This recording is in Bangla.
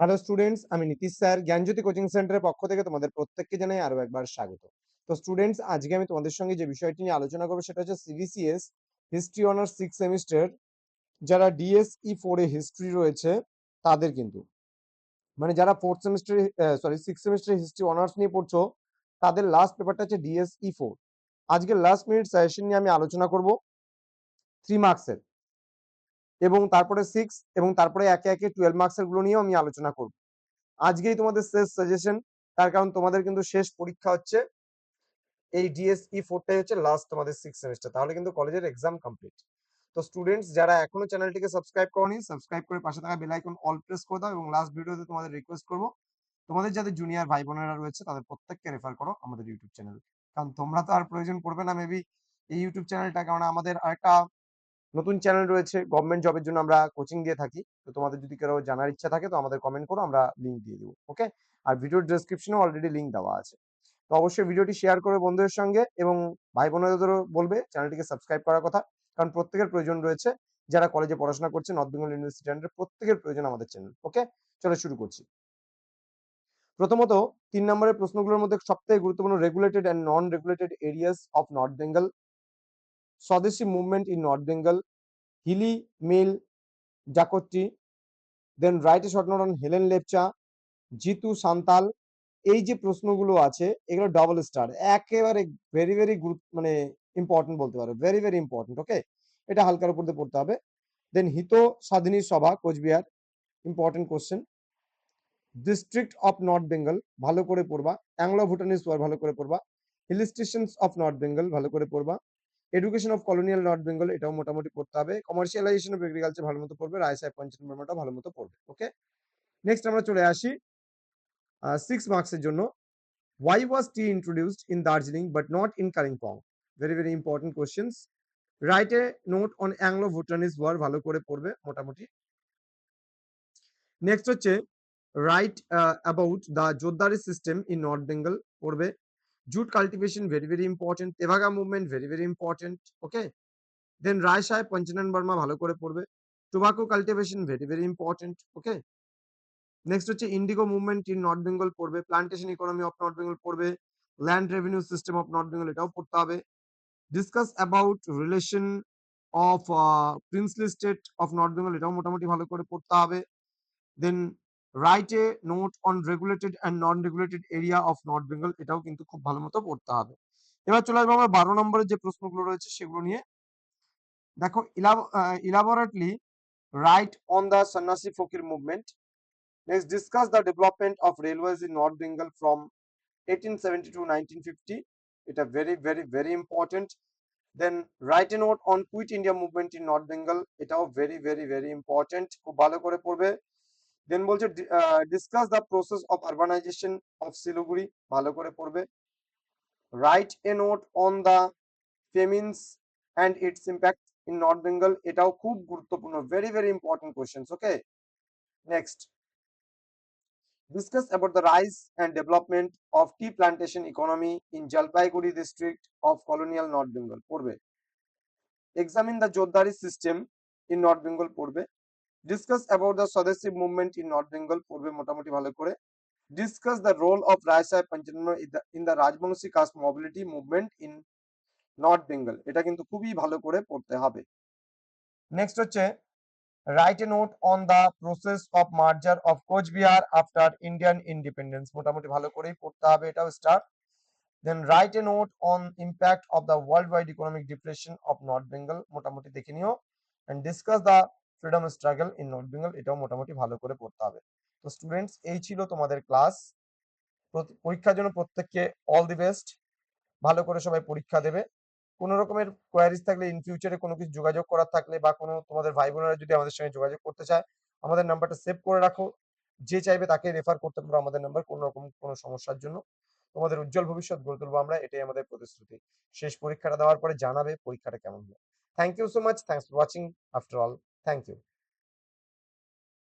হ্যালো স্টুডেন্টস আমি নীতিশ স্যার, জ্ঞানজ্যোতি কোচিং সেন্টারের পক্ষ থেকে তোমাদের প্রত্যেককে জানাই আরও একবার স্বাগত। তো স্টুডেন্টস আজকে আমি তোমাদের সঙ্গে যে বিষয়টি নিয়ে আলোচনা করব সেটা হচ্ছে CBCS history honours six semester যারা ডিএসই ফোর এ হিস্ট্রি রয়েছে, তাদের কিন্তু। মানে যারা fourth semester sorry six semester history honours নিয়ে পড়ছো, তাদের লাস্ট পেপারটা হচ্ছে ডিএসই ফোর আজকে লাস্ট মিনিট সাজেশন নিয়ে আমি আলোচনা করব থ্রি মার্কসের এবং তারপরে সিক্স এবং তারপরে একে একে টুয়েলভ মার্কসেরগুলো নিয়েও আমি আলোচনা করব। আজকেই তোমাদের শেষ সাজেশন তার কারণ তোমাদের কিন্তু শেষ পরীক্ষা হচ্ছে এই ডিএসই ফোরটাই হচ্ছে লাস্ট তোমাদের সিক্স সেমিস্টার তাহলে কিন্তু কলেজের এক্সাম কমপ্লিট তো স্টুডেন্টস যারা এখনও চ্যানেলটিকে সাবস্ক্রাইব করনি সাবস্ক্রাইব করে পাশে থাকা বেল আইকন অল প্রেস করে দাও এবং লাস্ট ভিডিওতে তোমাদের রিকোয়েস্ট করব, তোমাদের যাদের জুনিয়র ভাই বোনেরা রয়েছে তাদের প্রত্যেককে রেফার করো আমাদের ইউটিউব চ্যানেল কারণ তোমরা তো আর প্রয়োজন পড়বে না মেবি এই ইউটিউব চ্যানেলটা কারণ আমাদের আরেকটা নতুন চ্যানেল রয়েছে গভর্নমেন্ট জবের জন্য আমরা কোচিং দিয়ে থাকি। তো তোমাদের যদি কেউ জানার ইচ্ছা থাকে, তো আমাদের কমেন্ট করো, আমরা লিঙ্ক দিয়ে দেবো ওকে আর ভিডিওর ডেসক্রিপশনে অলরেডি লিঙ্ক দেওয়া আছে। তো অবশ্যই ভিডিওটি শেয়ার করে বন্ধুদের সঙ্গে এবং ভাই বোনেদেরও বলবে চ্যানেলটিকে সাবস্ক্রাইব করার কথা। কারণ প্রত্যেকের প্রয়োজন রয়েছে, যারা কলেজে পড়াশোনা করছে নর্থ বেঙ্গল ইউনিভার্সিটি প্রত্যেকের প্রয়োজন আমাদের চ্যানেল ওকে চলো শুরু করছি। প্রথমত, তিন নম্বরের প্রশ্নগুলোর মধ্যে সবথেকে গুরুত্বপূর্ণ regulated and non regulated areas of North Bengal Swadeshi movement in North Bengal Hili mill জাকট্টি then write note on Helen Lepcha Jitu Santal এই যে প্রশ্নগুলো আছে, এগুলো ডবল স্টার একেবারে ভেরি ভেরি মানে ইম্পর্টেন্ট বলতে পারো ভেরি ভেরি ইম্পর্টেন্ট ওকে এটা হালকার উপর দিয়ে পড়তে হবে। Then Hita Sadhini Sabha Cooch Behar important question district of North Bengal ভালো করে পড়বা। অ্যাংলো ভুটানিস ভালো করে পড়বা। Hill stations of North Bengal ভালো করে পড়বা। Education of colonial North Bengal এটাও মোটামুটি পড়তে হবে। কমার্শিয়ালাইজেশন অফ এগ্রিকালচার ভালো মতো পড়বে রায় সাহেব পঞ্চায়েত বর্মাটা ভালো মতো পড়বে ওকে নেক্সট আমরা চলে আসি সিক্স মার্কসের জন্য। Why was tea introduced in Darjeeling but not in Kalimpong very very important questions write a note on Anglo Bhutanese war ভালো করে পড়বে, মোটামুটি। নেক্সট হচ্ছে write about the Jotedari system in North Bengal পড়বে। Jute cultivation, very very important. Tebhaga movement very very important okay then Rai Saheb Panchanan Barma ভালো করে পড়বে tobacco cultivation very very important okay next হচ্ছে indigo movement in North Bengal পড়বে plantation economy of North Bengal পড়বে land revenue system of North Bengal এটাও পড়তে হবে discuss about relation of princely state of North Bengal এটাও মোটামুটি ভালো করে পড়তে হবে then write a note on regulated and non regulated area of North Bengal এটাও কিন্তু খুব ভালো মতো পড়তে হবে। এবার চলে আসব আমরা বারো নম্বরের যে প্রশ্নগুলো রয়েছে, সেগুলো নিয়ে। দেখো elaborately write on the Sannyasi Fakir movement next discuss the development of railways in North Bengal from eighteen seventy two nineteen fifty এটা very very very important then write a note on Quit India movement in North Bengal এটাও ভেরি ভেরি ভেরি ইম্পর্টেন্ট খুব ভালো করে পড়বে। দেন বলছে discuss the process of urbanisation of Siliguri ভালো করে পড়বে। Write a note on the famines and its impact in North Bengal এটাও খুব গুরুত্বপূর্ণ very very important question okay next discuss about the rise and development of tea plantation economy in Jalpaiguri district of colonial North Bengal পড়বে। Examine the Jotedari system in North Bengal পড়বে। Discuss about the Swadeshi movement in North Bengal পূর্বে মোটামুটি ভালো করে। Discuss the role of Rai Saheb Panchanan in the Rajbanshi caste mobility movement in North Bengal এটা কিন্তু খুবই ভালো করে পড়তে হবে। নেক্সট হচ্ছে write a note on the process of merger of Cooch Behar after Indian independence মোটামুটি ভালো করেই পড়তে হবে এটাও star then write a note on impact of the world wide economic depression of North Bengal মোটামুটি দেখে নিও। And discuss the freedom struggle in North Bengal এটাও মোটামুটি ভালো করে পড়তে হবে। তো স্টুডেন্টস এই ছিল তোমাদের ক্লাস পরীক্ষার জন্য প্রত্যেককে অল দি বেস্ট ভালো করে সবাই পরীক্ষা দেবে। কোনো রকমের কোয়ারিজ থাকলে ইন ফিউচারে কোনো কিছু যোগাযোগ করার থাকলে বা কোনো তোমাদের ভাই বোনেরা যদি আমাদের সঙ্গে যোগাযোগ করতে চায়, আমাদের নাম্বারটা সেভ করে রাখো। যে চাইবে তাকে রেফার করতে পারো আমাদের নাম্বার কোনো রকম কোনো সমস্যার জন্য। তোমাদের উজ্জ্বল ভবিষ্যৎ গড়ে তুলবো আমরা, এটাই আমাদের প্রতিশ্রুতি। শেষ পরীক্ষাটা দেওয়ার পরে জানাবে পরীক্ষাটা কেমন হলো। Thank you so much thanks for watching after all Thank you.